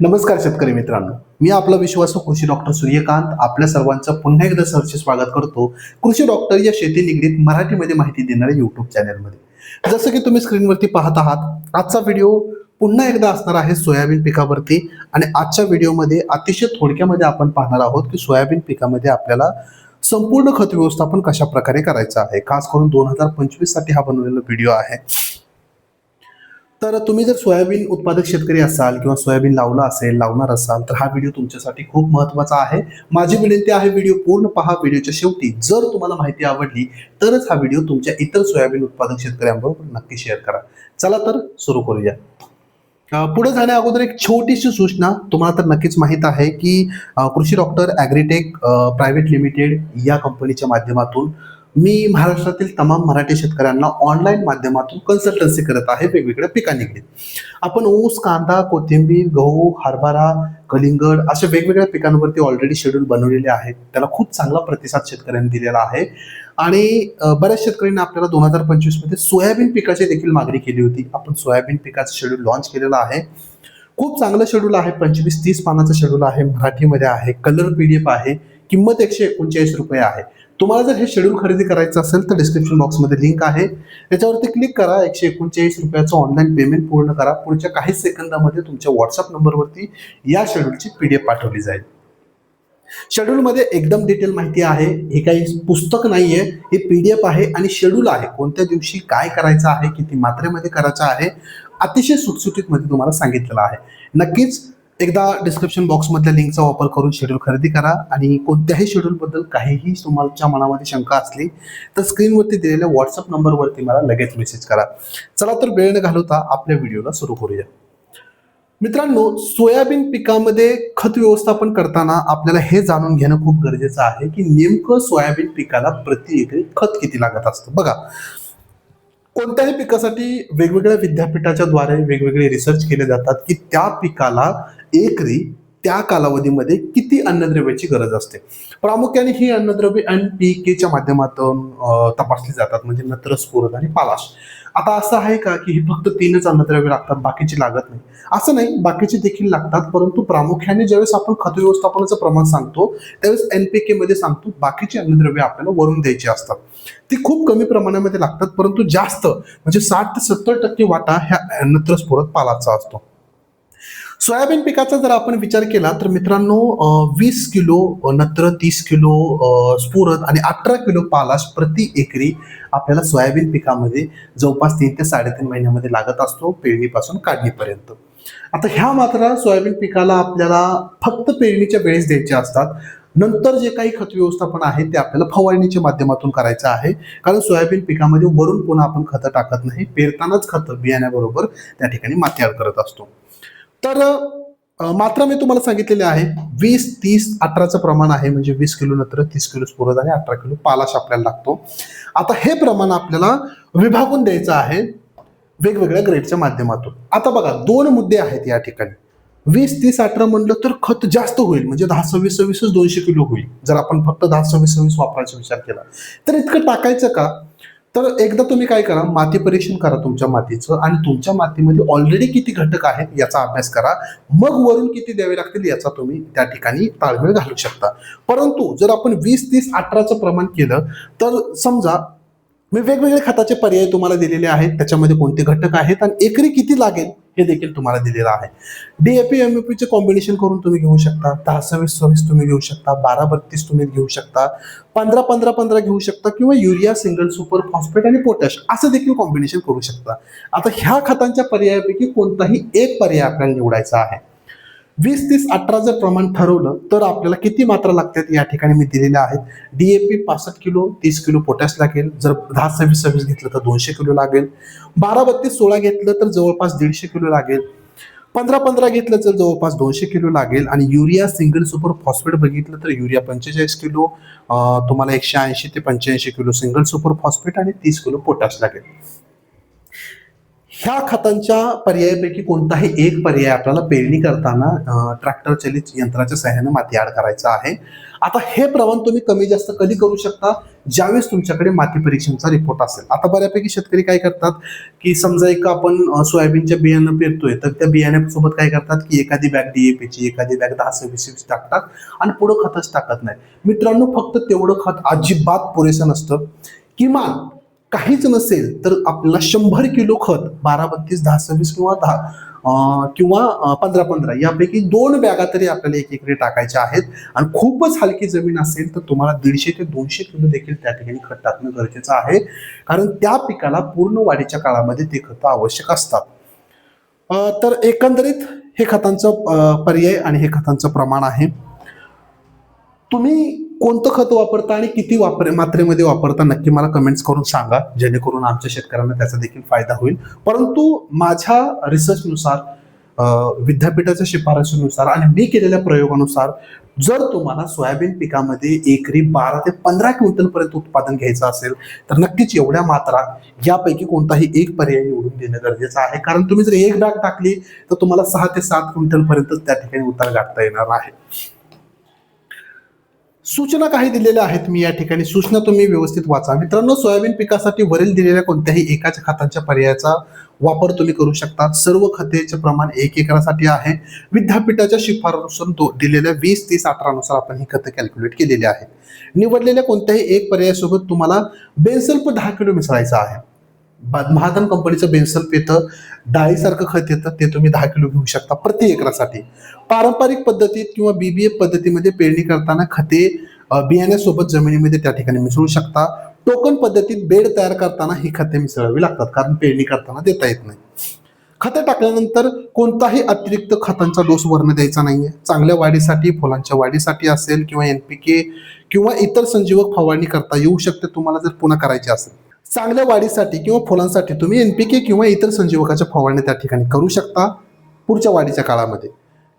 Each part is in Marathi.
नमस्कार शेतकरी मित्रांनो. मी आपला विश्वास कृषी डॉक्टर सूर्यकांत. आपल्या सर्वांचं पुन्हा एकदा सहर्ष स्वागत करतो. कृषी डॉक्टर या शेती निगडीत मराठीमध्ये माहिती देणाऱ्या युट्यूब चॅनलमध्ये जसं की तुम्ही स्क्रीनवरती पाहत आहात आजचा व्हिडिओ पुन्हा एकदा असणार आहे सोयाबीन पिकावरती. आणि आजच्या व्हिडिओमध्ये अतिशय थोडक्यामध्ये आपण पाहणार आहोत की सोयाबीन पिकामध्ये आपल्याला संपूर्ण खत व्यवस्थापन कशा प्रकारे करायचं आहे. खास करून दोन हजार पंचवीससाठी हा बनवलेला व्हिडिओ आहे. तर तुम्ही जर सोयाबीन उत्पादक शेतकरी असाल किंवा सोयाबीन लावला असेल लावणार असाल तर हा व्हिडिओ तुमच्यासाठी खूप महत्त्वाचा आहे. माझी विनंती आहे व्हिडिओ पूर्ण पहा. व्हिडिओच्या शेवटी जर तुम्हाला माहिती आवडली तरच हा व्हिडिओ तुमच्या इतर सोयाबीन उत्पादक शेतकऱ्यांबरोबर नक्की शेअर करा. चला तर सुरू करूया. पुढे जाण्या अगोदर एक छोटीशी सूचना. तुम्हाला तर नक्कीच माहीत आहे की कृषी डॉक्टर ॲग्रीटेक प्रायव्हेट लिमिटेड या कंपनीच्या माध्यमातून मी महाराष्ट्रातील तमाम मराठी शेतकऱ्यांना ऑनलाईन माध्यमातून कन्सल्टन्सी करत आहे. वेगवेगळ्या पिकांनिगडीत आपण ऊस कांदा कोथिंबीर गहू हरभरा कलिंगड अशा वेगवेगळ्या पिकांवरती ऑलरेडी शेड्यूल बनवलेले आहेत. त्याला खूप चांगला प्रतिसाद शेतकऱ्यांनी दिलेला आहे. आणि बऱ्याच शेतकऱ्यांनी आपल्याला दोन हजार पंचवीसमध्ये सोयाबीन पिकाची देखील मागणी केली होती. आपण सोयाबीन पिकाचं शेड्यूल लॉन्च केलेलं आहे. खूप चांगलं शेड्यूल आहे. पंचवीस तीस पानाचं शेड्यूल आहे. मराठीमध्ये आहे. कलर पी डी एफ आहे. किंमत एकशे एकोणचाळीस रुपये आहे. तुम्हाला जर हे शेड्यूल खरेदी करायचं असेल तर डिस्क्रिप्शन बॉक्समध्ये लिंक आहे. त्याच्यावरती क्लिक करा एकशे एकोणचाळीस रुपयाचं ऑनलाईन पेमेंट पूर्ण करा. पुढच्या काही सेकंदामध्ये तुमच्या व्हॉट्सअप नंबरवरती या शेड्यूलची पी डी एफ पाठवली जाईल. शेड्यूलमध्ये एकदम डिटेल माहिती आहे. हे काही पुस्तक नाहीये. हे पी डी एफ आहे आणि शेड्यूल आहे. कोणत्या दिवशी काय करायचं आहे किती मात्रेमध्ये करायचं आहे अतिशय सुटसुटीत मध्ये तुम्हाला सांगितलेलं आहे. नक्कीच एकदा डिस्क्रिप्शन बॉक्समधल्या लिंकचा वापर करून शेड्यूल खरेदी करा आणि कोणत्याही शेड्यूलबद्दल काहीही तुमच्या मनामध्ये शंका असली तर स्क्रीनवरती दिलेल्या व्हॉट्सअप नंबरवरती मला लगेच मेसेज करा. चला तर वेळ न घालवता आपल्या व्हिडिओला सुरू करूया. मित्रांनो सोयाबीन पिकामध्ये खत व्यवस्थापन करताना आपल्याला हे जाणून घेणं खूप गरजेचं आहे की नेमकं सोयाबीन पिकाला प्रति एकरी खत किती लागत असतं? बघा कोणत्याही पिकासाठी वेगवेगळ्या विद्यापीठाच्या द्वारे वेगवेगळे रिसर्च केले जातात की त्या पिकाला एकरी त्या कालावधीमध्ये किती अन्नद्रव्याची गरज असते? प्रामुख्याने ही अन्नद्रव्ये एन पी केच्या माध्यमातून तपासली जातात म्हणजे नत्र स्फुरद आणि पालाश. आता असं आहे का की ही फक्त तीनच अन्नद्रव्य लागतात बाकीची लागत नाही? असं नाही बाकीचे देखील लागतात परंतु प्रामुख्याने ज्यावेळेस आपण खत व्यवस्थापनाचं प्रमाण सांगतो त्यावेळेस एन पी मध्ये सांगतो बाकीची अन्नद्रव्ये आपल्याला वरून द्यायची असतात. ती खूप कमी प्रमाणामध्ये लागतात परंतु जास्त म्हणजे साठ ते सत्तर टक्के वाटा ह्या अन्नत्र स्फुरद पालाचा असतो. सोयाबीन पिकाचा जर आपण विचार केला तर मित्रांनो वीस किलो नत्र तीस किलो स्फुरद आणि अठरा किलो पालाश प्रति एकरी आपल्याला सोयाबीन पिकामध्ये जवळपास तीन ते साडेतीन महिन्यामध्ये लागत असतो पेरणीपासून काढणीपर्यंत. आता ह्या मात्र सोयाबीन पिकाला आपल्याला फक्त पेरणीच्या वेळेस द्यायच्या असतात. नंतर जे काही खत व्यवस्थापन आहे ते आपल्याला फवारणीच्या माध्यमातून करायचं आहे. कारण सोयाबीन पिकामध्ये वरून पुन्हा आपण खतं टाकत नाही पेरतानाच खतं बियाण्याबरोबर त्या ठिकाणी माती करत असतो. तर मात्र मात्रा मी तुम्हाला सांगितलेली आहे वीस तीस अठराचं प्रमाण आहे म्हणजे वीस किलो नंतर तीस किलो स्फुरद आणि अठरा किलो पालाश आपल्याला लागतो. आता हे प्रमाण आपल्याला विभागून द्यायचं आहे वेगवेगळ्या ग्रेडच्या माध्यमातून. आता बघा दोन मुद्दे आहेत या ठिकाणी. वीस तीस अठरा म्हणलं तर खत जास्त होईल म्हणजे दहा सव्वीस सव्वीसच दोनशे किलो होईल. जर आपण फक्त दहा सव्वीस सव्वीस वापरायचा विचार केला. तर इतकं टाकायचं का? तर एकदा तुम्ही काय करा माती परीक्षण करा तुमच्या मातीचं आणि तुमच्या मातीमध्ये ऑलरेडी किती घटक आहेत याचा अभ्यास करा. मग वरून किती द्यावे लागतील याचा तुम्ही त्या ठिकाणी ताळमेळ घालू शकता. परंतु जर आपण वीस तीस अठराचं प्रमाण केलं तर समजा मी वेगवेगळे खताचे पर्याय तुम्हाला दिलेले आहेत त्याच्यामध्ये कोणते घटक आहेत आणि एकरी किती लागेल? हे देखील तुम्हाला दिलेलं आहे. डीएपी एमएपीचे कॉम्बिनेशन करून तुम्ही घेऊ शकता. दहा सव्वीस सव्वीस तुम्ही घेऊ शकता. बारा बत्तीस तुम्ही घेऊ शकता. पंधरा पंधरा पंधरा घेऊ शकता किंवा युरिया सिंगल सुपर फॉस्फेट आणि पोटॅश असं देखील कॉम्बिनेशन करू शकता. आता ह्या खतांच्या पर्यायापैकी कोणताही एक पर्याय आपल्याला निवडायचा आहे. वीस तीस अठरा जर प्रमाण ठरवलं तर आपल्याला किती मात्रा लागतात या ठिकाणी मी दिलेल्या आहेत. डीएपी पासष्ट किलो तीस किलो पोटॅश लागेल. जर दहा सव्वीस सव्वीस घेतलं तर दोनशे किलो लागेल. बारा बत्तीस सोळा घेतलं तर जवळपास दीडशे किलो लागेल. पंधरा पंधरा घेतलं तर जवळपास दोनशे किलो लागेल. आणि युरिया सिंगल सुपर फॉस्फेट बघितलं तर युरिया पंचेचाळीस किलो तुम्हाला एकशे ऐंशी ते पंच्याऐंशी किलो सिंगल सुपर फॉस्फेट आणि तीस किलो पोटॅश लागेल. ह्या खतांच्या पर्यायापैकी कोणताही एक पर्याय आपल्याला पेरणी करताना ट्रॅक्टर चलित यंत्राच्या सहाय्याने माती आड करायचं आहे. आता हे प्रमाण तुम्ही कमी जास्त कधी करू शकता? ज्यावेळेस तुमच्याकडे माती परीक्षणचा रिपोर्ट असेल. आता बऱ्यापैकी शेतकरी काय करतात की समजा एक आपण सोयाबीनच्या बियाणं पेरतोय तर त्या बियाण्यासोबत काय करतात की एखादी बॅग डीएपीची एखादी बॅग दहा सव्वीस वीस टाकतात आणि पुढं खतच टाकत नाही मित्रांनो फक्त तेवढं खत अजिबात पुरेसं नसतं. किमान काहीच नसेल तर आपल्याला शंभर किलो खत बारा बत्तीस दहा सव्वीस किंवा दहा किंवा पंधरा पंधरा यापैकी दोन बॅगा तरी आपल्याला एक एकरी टाकायच्या आहेत. आणि खूपच हलकी जमीन असेल तर तुम्हाला दीडशे ते दोनशे किलो देखील त्या ठिकाणी खत टाकणं गरजेचं आहे. कारण त्या पिकाला पूर्ण वाढीच्या काळामध्ये ते खतं आवश्यक असतात. तर एकंदरीत हे खतांचं पर्याय आणि हे खतांचं प्रमाण आहे. तुम्ही कोणतं खत वापरता आणि किती वापर मात्रेमध्ये वापरता नक्की मला कमेंट्स करून सांगा. जेणेकरून आमच्या शेतकऱ्यांना त्याचा देखील फायदा होईल. परंतु माझ्या रिसर्चनुसार विद्यापीठाच्या शिफारशीनुसार आणि मी केलेल्या प्रयोगानुसार जर तुम्हाला सोयाबीन पिकामध्ये एकरी बारा ते पंधरा क्विंटल पर्यंत उत्पादन घ्यायचं असेल तर नक्कीच एवढ्या मात्रा यापैकी कोणताही एक पर्याय निवडून देणं गरजेचं आहे. कारण तुम्ही जर एक बॅग टाकली तर तुम्हाला सहा ते सात क्विंटल पर्यंत त्या ठिकाणी उतार गाठता येणार आहे. सूचना काही दिलेल्या आहेत मी या ठिकाणी. सूचना तुम्ही व्यवस्थित वाचा. मित्रांनो सोयाबीन पिकासाठी वरील दिलेल्या कोणत्याही एकाच खतांच्या पर्यायाचा वापर तुम्ही करू शकता. सर्व खतेचे प्रमाण एक एकरासाठी आहे. विद्यापीठाच्या शिफारसून तो दिलेल्या वीस तीस अठरानुसार आपण ही खतं कॅल्क्युलेट केलेली आहे निवडलेल्या कोणत्याही एक पर्यायासोबत तुम्हाला बेसल्प दहा किलो मिसळायचा आहे. बा- महाधन कंपनीचं बेनसल्प येतं डाळीसारखं खत येतं ते तुम्ही दहा किलो घेऊ शकता प्रति एकरासाठी. पारंपरिक पद्धतीत किंवा बीबीए पद्धतीमध्ये पेरणी करताना खते बियाण्यासोबत जमिनीमध्ये त्या ठिकाणी मिसळू शकता. टोकन पद्धतीत बेड तयार करताना ही खते मिसळावी लागतात कारण पेरणी करताना देता येत नाही. खते टाकल्यानंतर कोणताही अतिरिक्त खतांचा डोस वर्ण द्यायचा नाहीये. चांगल्या वाढीसाठी फुलांच्या वाढीसाठी असेल किंवा एनपीके किंवा इतर संजीवक फवारणी करता येऊ शकते तुम्हाला जर पुन्हा करायची असेल. चांगल्या वाढीसाठी किंवा फुलांसाठी तुम्ही एन पी के किंवा इतर संजीवकाच्या फवारणी त्या ठिकाणी करू शकता पुढच्या वाढीच्या काळामध्ये.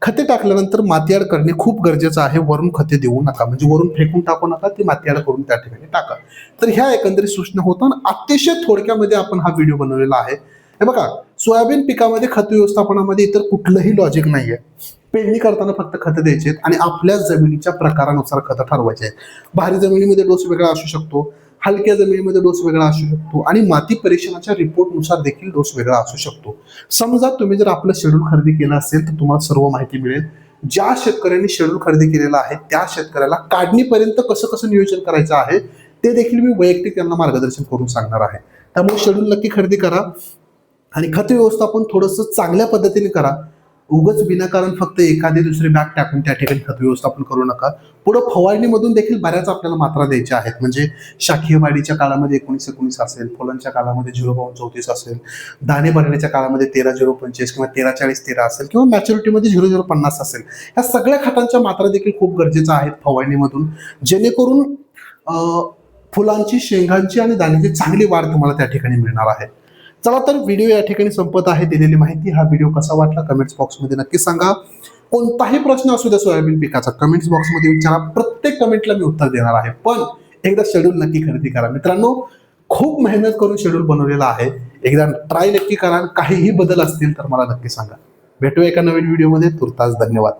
खते टाकल्यानंतर मातीआड करणे खूप गरजेचं आहे. वरून खते देऊ नका. म्हणजे वरून फेकून टाकू नका ती मातीआड करून त्या ठिकाणी टाका. तर ह्या एकंदरीत सूचना होतात आणि अतिशय थोडक्यामध्ये आपण हा व्हिडिओ बनवलेला आहे. हे बघा सोयाबीन पिकामध्ये खत व्यवस्थापनामध्ये इतर कुठलंही लॉजिक नाही आहे पेरणी करताना फक्त खतं द्यायचे आहेत आणि आपल्या जमिनीच्या प्रकारानुसार खतं ठरवायचे आहेत. भारी जमिनीमध्ये डोस वेगळा असू शकतो. हलक्या जमिनीमध्ये डोस वेगळा असू शकतो आणि माती परीक्षणाच्या रिपोर्टनुसार देखील डोस वेगळा असू शकतो. समजा तुम्ही जर आपलं शेड्यूल खरेदी केलं असेल तर तुम्हाला सर्व माहिती मिळेल. ज्या शेतकऱ्यांनी शेड्यूल खरेदी केलेला आहे त्या शेतकऱ्याला काढणीपर्यंत कसं कसं नियोजन करायचं आहे ते देखील मी वैयक्तिक त्यांना मार्गदर्शन करून सांगणार आहे. त्यामुळे शेड्यूल नक्की खरेदी करा आणि खत व्यवस्थापन थोडंसं चांगल्या पद्धतीने करा. उगच विनाकारण फक्त एखादी दुसरी बॅग टाकून त्या ठिकाणी खत व्यवस्थापन करू नका. पुढं फवारणीमधून देखील बऱ्याच आपल्याला मात्रा द्यायच्या आहेत. म्हणजे शाखीय वाढीच्या काळामध्ये एकोणीस एकोणीस असेल फुलांच्या काळामध्ये झिरो बावन चौतीस असेल दाणे भरण्याच्या काळामध्ये तेरा झिरो पंचवीस किंवा तेरा चाळीस तेरा असेल किंवा मॅच्युरिटीमध्ये झिरो झिरो पन्नास असेल. ह्या सगळ्या खतांच्या मात्रा देखील खूप गरजेच्या आहेत फवारणीमधून. जेणेकरून फुलांची शेंगांची आणि दाण्याची चांगली वाढ तुम्हाला त्या ठिकाणी मिळणार आहे. चला तर व्हिडिओ या ठिकाणी संपत आहे. दिलेली माहिती हा व्हिडिओ कसा वाटला कमेंट्स बॉक्समध्ये नक्की सांगा. कोणताही प्रश्न असू द्या सोयाबीन पिकाचा कमेंट्स बॉक्समध्ये विचारा. प्रत्येक कमेंटला मी उत्तर देणार आहे. पण एकदा शेड्यूल नक्की खरेदी करा. मित्रांनो खूप मेहनत करून शेड्यूल बनवलेला आहे. एकदा ट्राय नक्की करा. काहीही बदल असतील तर मला नक्की सांगा. भेटूया एका नवीन व्हिडिओमध्ये तुर्तास धन्यवाद.